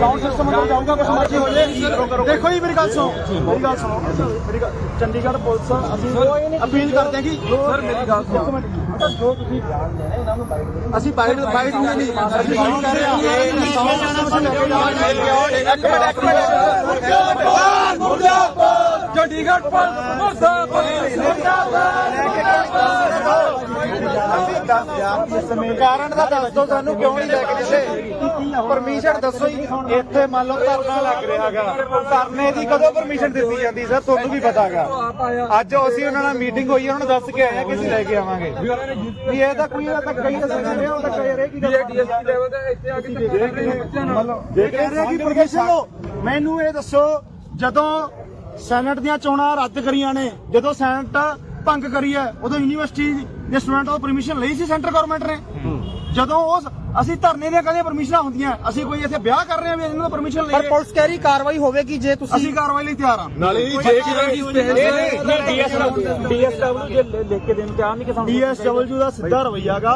Sound system ਅੰਦਰ ਜਾਊਗਾ ਕੁਝ ਮਰਜ਼ੀ ਹੋ ਜੇ। ਦੇਖੋ ਜੀ ਮੇਰੀ ਗੱਲ ਸੁਣੋ। ਮੇਰੀ ਗੱਲ ਸੁਣੋ। ਮੇਰੀ ਗੱਲ ਚੰਡੀਗੜ੍ਹ ਪੁਲਿਸ ਅਸੀਂ ਅਪੀਲ ਕਰਦੇ ਹਾਂ ਕਿ ਸਰ ਮੇਰੀ ਗੱਲ ਸੁਣੋ। ਜੋ ਤੁਸੀਂ ਬਿਆਨ ਦੇਣਾ ਇਹਨਾਂ ਨੂੰ ਬਾਈਟ ਅਸੀਂ ਬਾਈਟ ਬਾਈਟ ਨਹੀਂ ਨਹੀਂ ਅਸੀਂ ਬਾਈਟ ਕਰ ਰਹੇ ਹਾਂ। ਇਹ ਸਾਊਂਡ ਸਿਸਟਮ ਲੈ ਕੇ ਜਾਵਾਂਗੇ ਇੱਕ ਮਿੰਟ ਇੱਕ ਮਿੰਟ। ਮੁਰਦਾਬਾਦ ਚੰਡੀਗੜ੍ਹ ਪੁਲਿਸ ਕਾਰਨ ਦਾ ਦੱਸ ਦਿਓ ਸਾਨੂੰ ਕਿਉਂ ਨਹੀਂ ਲੈ ਕੇ ਦਿੱਤੇ? ਪਰਮਿਸ਼ਨ ਦੱਸੋ ਜੀ। ਇੱਥੇ ਮੰਨ ਲਓ ਧਰਨਾ ਲੱਗ ਰਿਹਾਗਾ। ਧਰਨੇ ਦੀ ਕਦੋਂ ਪਰਮਿਸ਼ਨ ਦਿੱਤੀ ਜਾਂਦੀ ਸਰ? ਤੁਹਾਨੂੰ ਵੀ ਪਤਾਗਾ। ਅੱਜ ਅਸੀਂ ਉਹਨਾਂ ਨਾਲ ਮੀਟਿੰਗ ਹੋਈ ਹੈ ਉਹਨਾਂ ਨੂੰ ਦੱਸ ਕੇ ਆਏ ਆ ਕਿ ਅਸੀਂ ਲੈ ਕੇ ਆਵਾਂਗੇ। ਵੀ ਇਹ ਤਾਂ ਕੋਈ ਇਹ ਤਾਂ ਕਈ ਦੱਸਣਾ ਰਿਹਾ ਉਹ ਤਾਂ ਕਹਿ ਰਹੇ। ਕਿ ਡੀਐਸਪੀ ਲੈਵਲ ਤੇ ਇੱਥੇ ਆ ਕੇ ਰਹੇ ਦੇਖ ਰਹੇ ਆ ਕਿ ਪਰਮਿਸ਼ਨ ਲਓ। ਮੈਨੂੰ ਇਹ ਦੱਸੋ ਜਦੋਂ ਸੈਨੇਟ ਦੀਆਂ ਚੋਣਾਂ ਰੱਦ ਕਰੀਆਂ ਨੇ ਜਦੋਂ ਸੈਨੇਟ ਭੰਗ ਕਰੀ ਹੈ ਉਦੋਂ ਯੂਨੀਵਰਸਿਟੀ ਦੇ ਸਟੂਡੈਂਟ ਤੋਂ ਪਰਮਿਸ਼ਨ ਲਈ ਸੀ ਸੈਂਟਰ ਗਵਰਨਮੈਂਟ ਨੇ। ਜਦੋਂ ਉਸ ਅਸੀਂ ਧਰਨੇ ਦੀਆਂ ਕਦੇ ਪਰਮਿਸ਼ਨਾਂ ਹੁੰਦੀਆਂ ਅਸੀਂ ਕੋਈ ਇੱਥੇ ਵਿਆਹ ਕਰ ਰਹੇ ਹਾਂ ਵੀ ਇਹਨਾਂ ਤੋਂ ਪਰਮਿਸ਼ਨ ਪਰ ਲਈਏ। ਪੁਲਿਸ ਕਹਿ ਰਹੀ ਕਾਰਵਾਈ ਹੋਵੇਗੀ ਜੇ ਤੁਸੀਂ ਅਸੀਂ ਕਾਰਵਾਈ ਲਈ ਤਿਆਰ ਹਾਂ। ਨਾਲੇ ਜੀ ਜੇ ਕਿਹੜਾ ਡੀਐਸਡਬਲਯੂ ਜੇ ਲਿਖ ਕੇ ਦੇਣ ਤਿਆਰ ਨਹੀਂ ਕਿ ਸਾਨੂੰ ਡੀਐਸਡਬਲਯੂ ਦਾ ਸਿੱਧਾ ਰਵਈਆਗਾ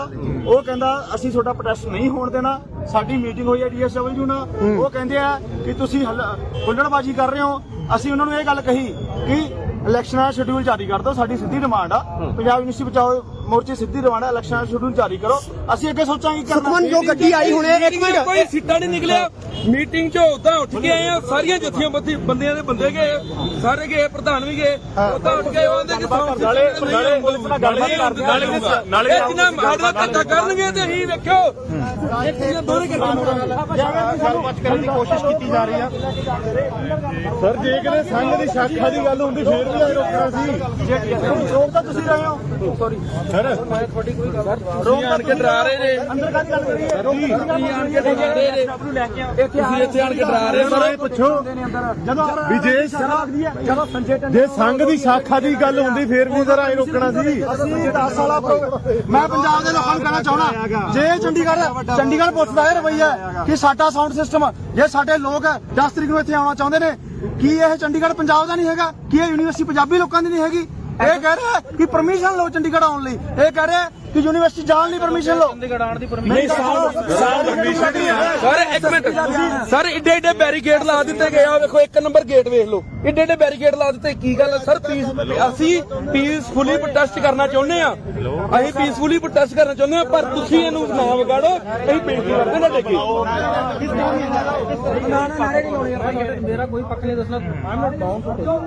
ਉਹ ਕਹਿੰਦਾ ਅਸੀਂ ਤੁਹਾਡਾ ਪ੍ਰੋਟੈਸਟ ਨਹੀਂ ਹੋਣ ਦੇਣਾ। ਸਾਡੀ ਮੀਟਿੰਗ ਹੋਈ ਹੈ ਡੀਐਸਡਬਲਯੂ ਨਾਲ। ਉਹ ਕਹਿੰਦੇ ਆ ਕਿ ਤੁਸੀਂ ਹੱਲ- ਹੁੱਲੜਬਾਜ਼ੀ ਕਰ ਰਹੇ ਹੋ। ਅਸੀਂ ਉਹਨਾਂ ਨੂੰ ਇਹ ਗੱਲ ਕਹੀ ਕਿ ਇਲੈਕਸ਼ਨਾਂ ਦਾ ਸ਼ਡਿਊਲ ਜਾਰੀ ਕਰ ਦਿਓ ਸਾਡੀ ਸਿੱਧੀ ਡਿਮਾਂਡ ਆ। ਪੰਜਾਬ ਯੂਨੀਵਰਸਿਟੀ ਬਚਾਓ ਮੋਰਚੇ ਸਿੱਧੀ ਡਿਮਾਂਡ ਆ ਇਲੈਕਸ਼ਨਾਂ ਦਾ ਸ਼ਡਿਊਲ ਜਾਰੀ ਕਰੋ। ਅਸੀਂ ਅੱਗੇ ਸੋਚਾਂਗੇ ਕੀ ਕਰਨਾ। ਸੁਖਮਨ ਜੋ ਗੱਡੀ ਆਈ ਹੁਣੇ ਇੱਕ ਮਿੰਟ। ਕੋਈ ਸਿੱਟਾ ਨਹੀਂ ਨਿਕਲਿਆ। ਮੀਟਿੰਗ 'ਚ ਉਦਾਂ ਉੱਠ ਕੇ ਆਏ ਆ ਸਾਰੀਆਂ ਜੱਥੀਆਂ ਬੰਦੀ ਬੰਦਿਆਂ ਦੇ ਬੰਦੇ ਗਏ ਸਾਰੇ ਗਏ ਪ੍ਰਧਾਨ ਵੀ ਗਏ ਉਦਾਂ ਉੱਠ ਕੇ ਆਉਂਦੇ ਕਿ ਨਾਲੇ ਨਾਲੇ ਪੁਲਿਸ ਨਾਲ ਗੱਲਬਾਤ ਕਰਦੇ ਨਾਲੇ ਜਿੰਨਾ ਮਾੜਾ ਧੱਕਾ ਕਰਨਗੇ ਤੇ ਅਸੀਂ ਵੇਖਿਓ। ਦੋਰੇ ਕਰਨ ਦੀ ਕੋਸ਼ਿਸ਼ ਕੀਤੀ ਜਾ ਰਹੀ ਆ। ਸਰ ਜੇ ਕਿਤੇ ਸੰਘ ਦੀ ਸ਼ਾਖਾ ਦੀ ਗੱਲ ਹੁੰਦੀ ਫੇਰ ਵੀ ਆਏ ਰੋਕਣਾ ਸੀ। ਰੋਕ ਤਾਂ ਤੁਸੀਂ ਰਹੇ ਹੋ। ਸੌਰੀ ਸਰ ਮੈਂ ਤੁਹਾਡੀ ਕੋਈ ਗੱਲ ਰੋਕ ਕੇ ਡਰਾ ਰਹੇ ਨੇ। ਅੰਦਰ ਕਾਹਦੀ ਗੱਲ ਕਰੀ ਹੈ? ਰੋਕ ਆਣ ਕੇ ਡਰਾ ਰਹੇ ਨੇ। ਤੁਸੀਂ ਇੱਥੇ ਆਣ ਕੇ ਡਰਾ ਰਹੇ ਸਰ। ਇਹ ਪੁੱਛੋ। ਜਦੋਂ ਵੀ ਜੇ ਜਦੋਂ ਸੰਜੇ ਜੇ ਸੰਘ ਦੀ ਸ਼ਾਖਾ ਦੀ ਗੱਲ ਹੁੰਦੀ ਫੇਰ ਵੀ ਜ਼ਰਾ ਇਹ ਰੋਕਣਾ ਸੀ। ਅਸੀਂ 10 ਸਾਲਾ ਮੈਂ ਪੰਜਾਬ ਦੇ ਲੋਕਾਂ ਨੂੰ ਕਹਿਣਾ ਚਾਹਣਾ ਜੇ ਚੰਡੀਗੜ੍ਹ ਚੰਡੀਗੜ੍ਹ ਪੁਲਿਸ ਦਾ ਇਹ ਰਵਈਆ ਹੈ ਕਿ ਸਾਡਾ ਸਾਊਂਡ ਸਿਸਟਮ ਜੇ ਸਾਡੇ ਲੋਕ 10 ਤਰੀਕ ਨੂੰ ਇੱਥੇ ਆਉਣਾ ਚਾਹੁੰਦੇ ਨੇ ਕੀ ਇਹ ਚੰਡੀਗੜ੍ਹ ਪੰਜਾਬ ਦਾ ਨਹੀਂ ਹੈਗਾ? ਕੀ ਇਹ ਯੂਨੀਵਰਸਿਟੀ ਪੰਜਾਬੀ ਲੋਕਾਂ ਦੀ ਨਹੀਂ ਹੈਗੀ? ਇਹ ਕਹਿ ਰਿਹਾ ਕਿ ਪਰਮਿਸ਼ਨ ਲਓ ਚੰਡੀਗੜ੍ਹ ਆਉਣ ਲਈ। ਇਹ ਕਹਿ ਰਿਹਾ ਕਿ ਯੂਨੀਵਰਸਿਟੀ ਜਾਣ ਲਈ ਪਰਮਿਸ਼ਨ ਲਓ। ਚੰਡੀਗੜ੍ਹ ਆਉਣ ਦੀ ਪਰਮਿਸ਼ਨ ਪਰਮਿਸ਼ਨ ਨਹੀਂ ਹੈ। ਸਰ ਇੱਕ ਮਿੰਟ। ਸਰ ਏਡੇ ਏਡੇ ਬੈਰੀਕੇਡ ਲਾ ਦਿੱਤੇ ਗਏ ਆ। ਵੇਖੋ ਇੱਕ ਨੰਬਰ ਗੇਟ ਵੇਖ ਲਓ। ਏਡੇ ਏਡੇ ਬੈਰੀਕੇਡ ਲਾ ਦਿੱਤੇ। ਕੀ ਗੱਲ ਹੈ? ਸਰ ਪੀਸ ਅਸੀਂ ਪੀਸਫੁਲੀ ਪ੍ਰੋਟੈਸਟ ਕਰਨਾ ਚਾਹੁੰਦੇ ਆ। ਅਸੀਂ ਪੀਸਫੁਲੀ ਪ੍ਰੋਟੈਸਟ ਕਰਨਾ ਚਾਹੁੰਦੇ ਆ ਪਰ ਤੁਸੀਂ ਇਹਨੂੰ ਨਾ ਵਿਗਾੜੋ। ਅਸੀਂ ਬੇਨਤੀ ਕਰਦੇ ਨਾ ਡੇਗੇ ਮੇਰਾ ਕੋਈ ਪੱਖ ਨਹੀਂ ਦੱਸਣਾ। I'm not bound to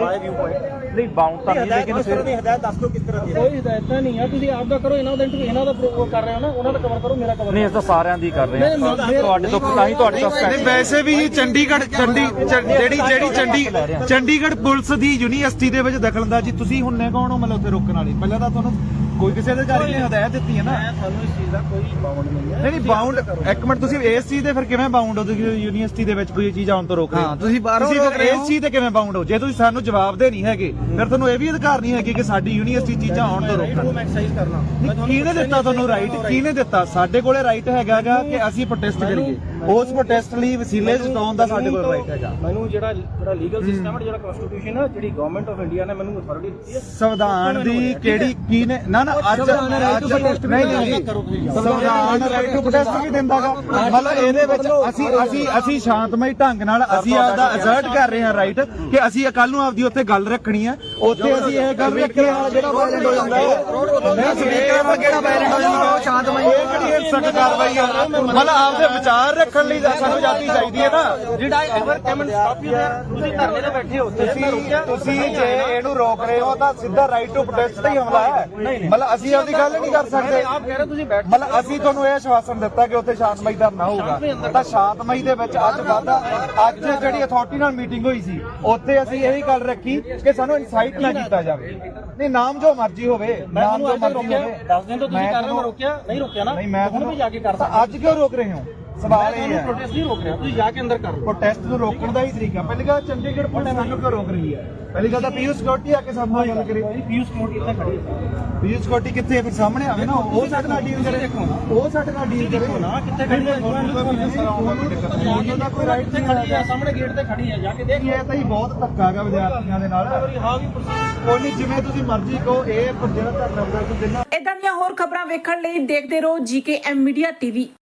my view point ਨਹੀਂ ਬਾਉਂਡ ਤਾਂ ਨਹੀਂ ਲੇਕਿਨ ਫਿਰ ਦੀ ਹਦਾਇਤ ਦੱਸ ਦਿਓ ਕਿਸ ਤਰ੍ਹਾਂ ਦੀ ਕੋਈ ਹਦਾਇਤਾਂ ਨਹੀਂ ਆ। ਤੁਸੀਂ ਆਪ ਦਾ ਕਰੋ ਇਹਨਾਂ ਦਾ ਇੰਟਰਵਿਊ ਇਹਨਾਂ ਦਾ ਪ੍ਰੋ ਕਰ ਰਹੇ ਹੋ ਨਾ ਉਹਨਾਂ ਦਾ ਕਵਰ ਕਰੋ ਮੇਰਾ ਕਵਰ ਨਹੀਂ ਇਸ ਤਾਂ ਸਾਰਿਆਂ ਦੀ ਕਰ ਰਹੇ ਹਾਂ ਤੁਹਾਡੇ ਤੋਂ ਤਾਂ ਹੀ ਤੁਹਾਡੇ ਤੋਂ ਨਹੀਂ ਵੈਸੇ ਵੀ ਚੰਡੀਗੜ੍ਹ ਚੰਡੀ ਜਿਹੜੀ ਜਿਹੜੀ ਚੰਡੀ ਚੰਡੀਗੜ੍ਹ ਪੁਲਿਸ ਦੀ ਯੂਨੀਵਰਸਿਟੀ ਦੇ ਵਿੱਚ ਦਖਲਅੰਦਾਜ਼ੀ ਤੁਸੀਂ ਹੁੰਨੇ ਕੌਣ ਹੋ ਮਤਲਬ ਉੱਥੇ ਰੋਕਣ ਵਾਲੀ? ਪਹਿਲਾਂ ਤਾਂ ਤੁਹਾਨੂੰ ਕੋਈ ਕਿਸੇ ਅਧਿਕਾਰੀ ਨੇ ਹਦਾਇਤ ਦਿੱਤੀ ਹੈ ਨਾ। ਤੁਹਾਨੂੰ ਇਸ ਚੀਜ਼ ਦਾ ਕੋਈ ਬਾਉਂਡ ਨਹੀਂ ਹੈ। ਨਹੀਂ ਨਹੀਂ ਬਾਉਂਡ ਇੱਕ ਮਿੰਟ ਤੁਸੀਂ ਇਸ ਚੀਜ਼ ਦੇ ਫਿਰ ਕਿਵੇਂ ਬਾਉਂਡ ਹੋ? ਤੁਸੀਂ ਯੂਨੀਵਰਸਿਟੀ ਦੇ ਵਿੱਚ ਕੋਈ ਚੀਜ਼ ਆਉਣ ਤੋਂ ਰੋਕ ਰਹੇ ਹੋ? ਹਾਂ ਤੁਸੀਂ ਬਾਹਰੋਂ ਤੁਸੀਂ ਰੋਕ ਰਹੇ ਹੋ। ਇਸ ਚੀਜ਼ ਤੇ ਕਿਵੇਂ ਬਾਉਂਡ ਹੋ? ਜੇ ਤੁਸੀਂ ਸਾਨੂੰ ਜਵਾਬ ਦੇ ਨਹੀਂ ਹੈਗੇ ਫਿਰ ਤੁਹਾਨੂੰ ਇਹ ਵੀ ਅਧਿਕਾਰ ਨਹੀਂ ਹੈਗੇ ਕਿ ਸਾਡੀ ਯੂਨੀਵਰਸਿਟੀ ਚੀਜ਼ਾਂ ਆਉਣ ਤੋਂ ਰੋਕਣ। ਮੈਂ ਐਕਸਰਸਾਈਜ਼ ਕਰਨਾ ਨਹੀਂ, ਕਿਹਨੇ ਦਿੱਤਾ ਤੁਹਾਨੂੰ ਰਾਈਟ ਕਿਹਨੇ ਦਿੱਤਾ? ਸਾਡੇ ਕੋਲੇ ਰਾਈਟ ਹੈਗਾਗਾ ਕਿ ਅਸੀਂ ਪ੍ਰੋਟੈਸਟ ਕਰੀਏ। ਉਸ ਪ੍ਰੋਟੈਸਟ ਲਈ ਵਸੀਲੇ ਜਤਾਉਣ ਦਾ ਸਾਡੇ ਕੋਲ ਰਾਈਟ ਹੈਗਾ। ਮੈਨੂੰ ਜਿਹੜਾ ਜਿਹੜਾ ਲੀਗਲ ਸਿਸਟਮ ਹੈ ਜਿਹੜਾ ਕਨਸਟੀਟਿਊਸ਼ਨ ਹੈ ਜਿਹੜੀ ਗਵਰਨਮੈਂਟ ਆਫ ਇੰਡੀਆ ਨੇ ਮੈਨੂੰ ਅਥਾਰਟੀ ਦਿੱਤੀ ਹੈ ਸੰਵਿਧਾਨ ਦੀ ਕਿਹੜੀ ਕੀ ਨੇ ਨਾ ਨਾ ਅੱਜ ਅੱਜ ਨਹੀਂ ਨਹੀਂ ਸੰਵਿਧਾਨ ਰਾਈਟ ਟੂ ਪ੍ਰੋਟੈਸਟ ਵੀ ਦਿੰਦਾਗਾ ਮਤਲਬ ਇਹਦੇ ਵਿੱਚ ਅਸੀਂ ਅਸੀਂ ਅਸੀਂ ਸ਼ਾਂਤਮਈ ਢੰਗ ਨਾਲ ਅਸੀਂ ਆਪਦਾ ਅਸਰਟ ਕਰ ਰਹੇ ਹਾਂ ਰਾਈਟ ਕਿ ਅਸੀਂ ਕੱਲ ਨੂੰ ਆਪਦੀ ਉੱਥੇ ਗੱਲ ਰੱਖਣੀ ਹੈ। ਉੱਥੇ ਅਸੀਂ ਇਹ ਗੱਲ ਰੱਖੀ ਹੈ। ਜਿਹੜਾ ਵਾਇਲੈਂਟ ਹੋ ਜਾਂਦਾ ਹੈ ਨਹੀਂ ਸਪੀਕਰ ਪਰ ਕਿਹੜਾ ਵਾਇਲੈਂਟ ਹੋ ਜਾਂਦਾ ਉਹ ਸ਼ਾਂਤਮਈ ਇਹ ਕਿਹੜੀ ਹਿੰਸਕ ਕਾਰਵਾਈ ਆ ਮਤਲਬ ਆਪਦੇ ਵਿਚਾਰ ਰੱਖਣ ਲਈ ਤਾਂ ਸਾਨੂੰ ਆਜ਼ਾਦੀ ਚਾਹੀਦੀ ਹੈ ਨਾ। ਜਿਹੜਾ ever come and stop you ਤੁਸੀਂ ਧਰਨੇ ਤੇ ਬੈਠੇ ਹੋ ਮੈਂ ਰੋਕਿਆ। ਤੁਸੀਂ ਜੇ ਇਹਨੂੰ ਰੋਕ ਰਹੇ ਹੋ ਤਾਂ ਸਿੱਧਾ ਰਾਈਟ ਟੂ ਪ੍ਰੋਟੈਸਟ ਹੀ ਹਮਲਾ ਹੈ। ਮਤਲਬ ਅਸੀਂ ਆਪਦੀ ਗੱਲ ਨਹੀਂ ਕਰ ਸਕਦੇ। ਆਪ ਕਹਿ ਰਹੇ ਤੁਸੀਂ ਬੈਠ ਮਤਲਬ ਅਸੀਂ ਤੁਹਾਨੂੰ ਇਹ ਆਸ਼ਵਾਸਨ ਦਿੱਤਾ ਕਿ ਉੱਥੇ ਸ਼ਾਂਤਮਈ ਧਰਨਾ ਹੋਊਗਾ। ਤਾਂ ਸ਼ਾਂਤਮਈ ਦੇ ਵਿੱਚ ਅੱਜ ਵਾਧਾ ਅੱਜ ਜਿਹੜੀ ਅਥਾਰਟੀ ਨਾਲ ਮੀਟਿੰਗ ਹੋਈ ਸੀ ਉੱਥੇ ਅਸੀਂ ਇਹੀ ਗੱਲ ਰੱਖੀ ਕਿ ਸਾਨੂੰ ਇਨਸਾਈਟ ਨਾ ਕੀਤਾ ਜਾਵੇ। ਨਹੀਂ ਨਾਮ ਜੋ ਮਰਜ਼ੀ ਹੋਵੇ ਨਾਮ ਤੁਹਾਨੂੰ ਜੋ ਮਰਜ਼ੀ ਹੋਵੇ। 10 ਦਿਨ ਤੋਂ ਤੁਸੀਂ ਕਰ ਰਹੇ ਹੋ ਮੈਂ ਰੋਕਿਆ ਨਹੀਂ ਰੋਕਿਆ ਨਾ ਨਹੀਂ ਮੈਂ ਵੀ ਜਾ ਕੇ ਕਰ ਤਾਂ ਸਕਦਾ ਅੱਜ ਕਿਉਂ ਰੋਕ ਰਹੇ ਹੋ? ਸਵਾਲ ਇਹ ਹੈ। ਪ੍ਰੋਟੈਸਟ ਨਹੀਂ ਰੋਕ ਰਿਹਾ ਤੁਸੀਂ ਜਾ ਕੇ ਅੰਦਰ ਕਰ ਲਓ। ਪ੍ਰੋਟੈਸਟ ਨੂੰ ਰੋਕਣ ਦਾ ਹੀ ਤਰੀਕਾ। ਪਹਿਲੀ ਗੱਲ ਚੰਡੀਗੜ੍ਹ ਪੁਲਿਸ ਸਾਨੂੰ ਕਿਉਂ ਰੋਕ ਰਹੀ ਹੈ? ਪਹਿਲੀ ਗੱਲ ਤਾਂ ਪੀਯੂ ਸਿਕਿਉਰਿਟੀ ਆ ਕੇ ਨਾਲ ਗੱਲ ਕਰੇ। ਪੀਯੂਸ਼ ਕੋਟੀ ਇੱਥੇ ਖੜੀ ਹੈ। ਪੀਯੂ ਸਿਕਿਉਰਿਟੀ ਕਿੱਥੇ ਹੈ ਫਿਰ ਸਾਹਮਣੇ ਆਵੇ ਨਾ। ਉਹ ਸਾਡੇ ਨਾਲ ਡੀਲ ਕਰੇ। ਉਹ ਸਾਡੇ ਨਾਲ ਡੀਲ ਕਰੇ। ਨਾ ਕਿੱਥੇ ਖੜੀ ਹੈ। ਉਹਨਾਂ ਦਾ ਕੋਈ ਰਾਈਟ ਇੱਥੇ ਖੜੀ ਹੈ। ਸਾਹਮਣੇ ਗੇਟ ਤੇ ਖੜੀ ਹੈ। ਜਾ ਕੇ ਦੇਖ। ਇਹ ਤਾਂ ਹੀ ਬਹੁਤ ਧੱਕਾ ਹੈਗਾ ਵਿਦਿਆਰਥੀਆਂ ਦੇ ਨਾਲ। ਹਾਂ ਵੀ ਕੋਈ ਨਹੀਂ ਜਿਵੇਂ ਤੁਸੀਂ ਮਰਜ਼ੀ ਕਹੋ ਇਹ ਜਿਹੜਾ ਧਰਨਾ ਹੁੰਦਾ ਤੁਸੀਂ ਦਿਨਾਂ ਇਦਾਂ ਦੀਆਂ ਹੋਰ ਖਬਰਾਂ ਵੇਖਣ ਲਈ ਦੇਖਦੇ ਰਹੋ ਜੀਕੇ ਐਮ ਮੀਡੀਆ ਟੀਵੀ।